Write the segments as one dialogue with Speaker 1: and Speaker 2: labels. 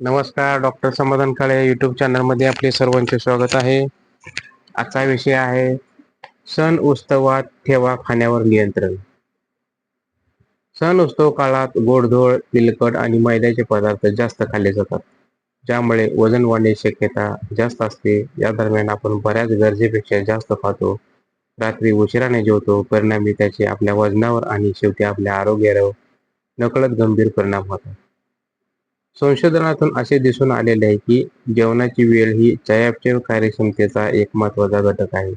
Speaker 1: नमस्कार डॉक्टर समाधान काळे युट्यूब चॅनलमध्ये आपले सर्वांचे स्वागत आहे. आजचा विषय आहे सण उत्सवात ठेवा खाण्यावर नियंत्रण. सण उत्सव काळात गोडधोड तिलकट आणि मैद्याचे पदार्थ जास्त खाल्ले जातात. ज्यामुळे वजन वाढण्याची शक्यता जास्त असते. या दरम्यान आपण बऱ्याच गरजेपेक्षा जास्त खातो. रात्री उशिराने जेवतो. परिणामी त्याचे आपल्या वजनावर आणि शेवटी आपल्या आरोग्यावर नकळत गंभीर परिणाम होतात. संशोधनातून असे दिसून आलेले आहे की जेवणाची वेळ ही चयापचय कार्यक्षमतेचा एक महत्त्वाचा घटक आहे.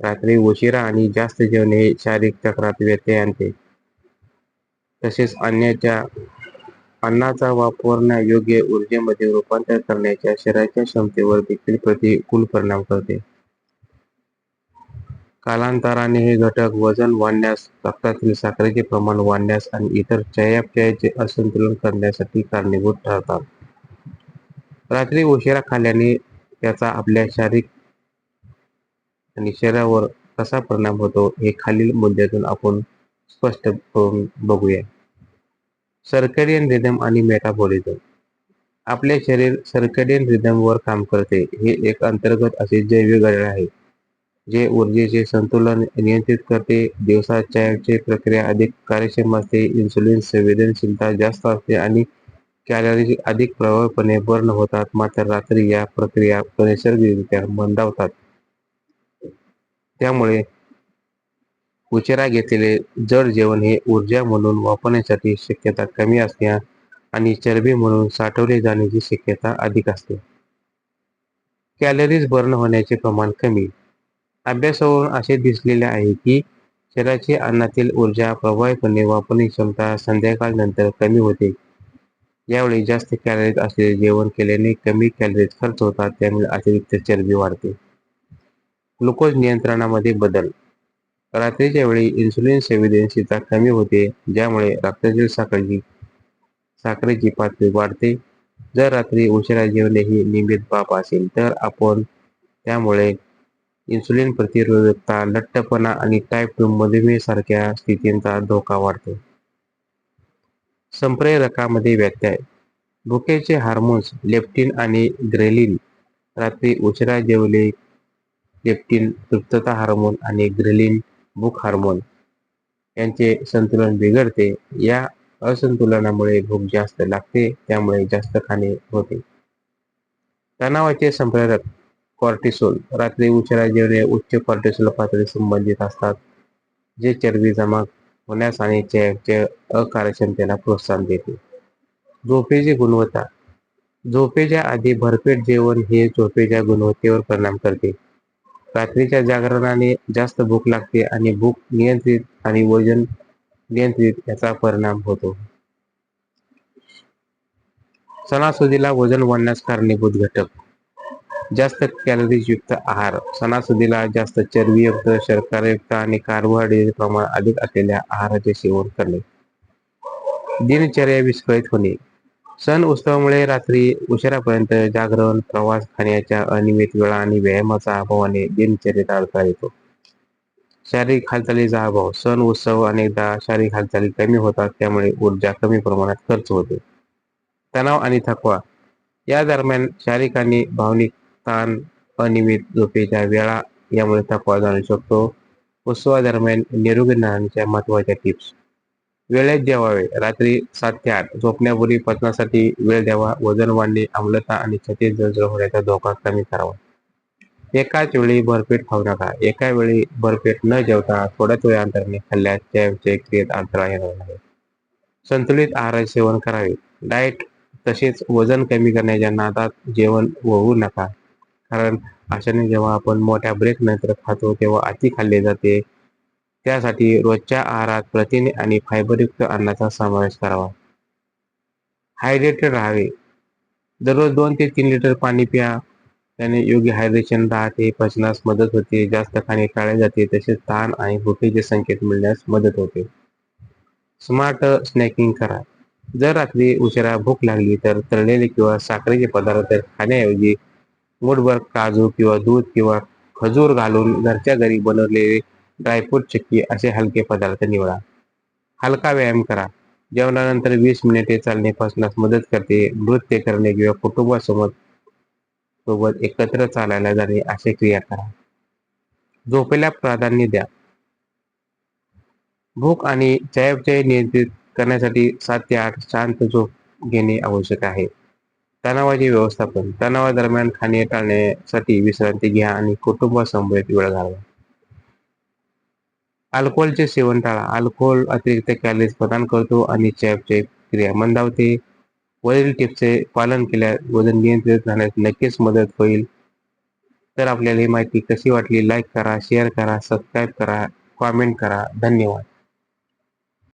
Speaker 1: रात्री उशिरा आणि जास्त जेवणे हे शारीरिक चक्रात व्यत्यय आणते. तसेच अन्नाच्या अन्नाचा वापरण्या योग्य ऊर्जेमध्ये रूपांतर करण्याच्या शरीराच्या क्षमतेवर देखील प्रतिकूल परिणाम करते. कालांतराने हे घटक वजन वाढण्यास रक्तातील साखरेचे प्रमाण वाढण्यास आणि इतर चयापचयाचे असंतुलन करण्यासाठी कारणीभूत ठरतात. रात्री उशिरा खाल्ल्याने त्याचा आपल्या शारीरिक आणि शरीरावर कसा परिणाम होतो हे खालील मुद्द्यातून आपण स्पष्ट करून बघूया. सर्कडियन रिदम आणि मेटाबॉलिझम आपले शरीर सर्कडियन रिदमवर काम करते. हे एक अंतर्गत असे जैविक घडण आहे. जे ऊर्जेचे संतुलन नियंत्रित करते दिवसाच्या प्रक्रिया अधिक कार्यक्षम असते इन्सुलिन संवेदनशीलता जास्त असते आणि कॅलरीज अधिक प्रबळपणे बर्न होतात. मात्र रात्री या प्रक्रिया नैसर्गिकरित्या मंदावतात. त्यामुळे उशिरा घेतलेले जड जेवण हे ऊर्जा म्हणून वापरण्यासाठी शक्यता कमी असते आणि चरबी म्हणून साठवले जाण्याची शक्यता अधिक असते. कॅलरीज बर्न होण्याचे प्रमाण कमी. अभ्यासावरून असे दिसलेले आहे की शरीराची अन्नातील ऊर्जा प्रभावीपणे वापरण्याची क्षमता संध्याकाळ नंतर कमी होते. यावेळी जास्त कॅलरीज असलेले जेवण केल्याने कमी कॅलरीज खर्च होतात त्यामुळे अतिरिक्त चरबी वाढते. ग्लुकोज नियंत्रणामध्ये बदल. रात्रीच्या वेळी इन्सुलिन संवेदनशीलता कमी होते ज्यामुळे रक्तातील साखरेची साखरेची पातळी वाढते. जर रात्री उशिरा जेवणे ही नियमित बाब असेल तर आपण त्यामुळे इन्सुलिन प्रतिरोधकता लठ्ठपणा आणि टाईप टू मधुमेह सारख्या स्थितींचा धोका वाढतो. संप्रेरकामध्ये व्यत्यय. भुकेचे हार्मोन्स लेप्टिन आणि ग्रेलिन रात्री उशिरा जेवले लेप्टिन तृप्तता हार्मोन आणि ग्रेलिन भूक हार्मोन यांचे संतुलन बिघडते. या असंतुलनामुळे भूक जास्त लागते त्यामुळे जास्त खाणे होते. तणावाचे संप्रेरक. कॉर्टिसोल रात्री उशिरा जेवणे उच्च कॉर्टिसोल पातळी संबंधित असतात जे चरबी जमा होण्यास आणि चयाच्या अकार्यक्षमतेला प्रोत्साहन देते. झोपेची गुणवत्ता. झोपेच्या आधी भरपेट जेवण हे झोपेच्या गुणवत्तेवर परिणाम करते. रात्रीच्या जागरणाने जास्त भूक लागते आणि भूक नियंत्रित आणि वजन नियंत्रित याचा परिणाम होतो. सणासुदीला वजन वाढण्यास कारणीभूत घटक. जास्त कॅलरीज युक्त आहार. सणासुदीला जास्त चरबीयुक्त शर्करायुक्त आणि कार्बोहायड्रेट प्रमाण अधिक असलेल्या आहाराचे सेवन करणे. दिनचर्या विस्कळीत होणे. सण उत्सवामुळे रात्री उशिरापर्यंत जागरण प्रवास खाण्याच्या अनियमित वेळा आणि व्यायामाचा अभावाने दिनचर्येत अडथळा येतो. शारीरिक हालचालीचा अभाव. सण उत्सव अनेकदा शारीरिक हालचाली कमी होतात त्यामुळे ऊर्जा कमी प्रमाणात खर्च होते. तणाव आणि थकवा. या दरम्यान शारीरिक आणि भावनिक ताण अनियमित झोपेच्या वेळा यामुळे थकवा जाणू शकतो. उत्सवादरम्यान निरोगी राहण्याच्या महत्त्वाच्या टिप्स वेळेत जेवावे. रात्री सात ते आठ. झोपण्यापूर्वी पचनासाठी वेळ द्यावा. वजन वाढणे आम्लता आणि छतीत जळजळ होण्याचा धोका कमी करावा. एकाच वेळी भरपेट खाऊ नका. एका वेळी भरपेट न जेवता थोड्याच वेळ अंतराने खाल्ल्यास त्या क्रियेत अडथळा येणार नाही संतुलित आहार सेवन करावे. डाएट तसेच वजन कमी करण्याच्या नादात जेवण होऊ नका. कारण अशाने जेव्हा आपण मोठ्या ब्रेक नंतर खातो तेव्हा अति खाल्ले जाते. त्यासाठी रोजच्या आहारात प्रथिने आणि फायबरयुक्त अन्नाचा समावेश करावा. हायड्रेटेड राहावे. दररोज दोन ते तीन लिटर पाणी प्या. त्याने योग्य हायड्रेशन राहते पचनास मदत होते जास्त खाणे टाळले जाते तसेच ताण आणि भुकेचे संकेत मिळण्यास मदत होते. स्मार्ट स्नॅकिंग करा. जर रात्री उशिरा भूक लागली तर तळलेले किंवा साखरेचे पदार्थ खाण्याऐवजी मुठभर काजू किंवा दूध किंवा खजूर घालून घरच्या घरी बनवलेले ड्रायफ्रूट चिक्की असे हलके पदार्थ निवडा. हलका व्यायाम करा. जेवणानंतर वीस मिनिटे चालणे पचनास मदत करते. नृत्य करणे किंवा कुटुंबासोबत सोबत एकत्र चालायला जाणे असे क्रिया करा. झोपेला प्राधान्य द्या. भूक आणि चयापचय नियंत्रित करण्यासाठी सात ते आठ शांत झोप घेणे आवश्यक आहे. तणावाचे व्यवस्थापन तणावादरम्यान खाणे टाळण्यासाठी विश्रांती घ्या आणि कुटुंबासमवेत वेळ घालवा. अल्कोहोलचे सेवन टाळा. अल्कोहोल अतिरिक्त कॅलरीज प्रदान करतो आणि चॅपचे क्रिया मंदावते. वरील टिप्सचे पालन केल्यास वजन नियंत्रित राहण्यास नक्कीच मदत होईल. तर आपल्याला ही माहिती कशी वाटली? लाईक करा शेअर करा सबस्क्राईब करा कॉमेंट करा. धन्यवाद.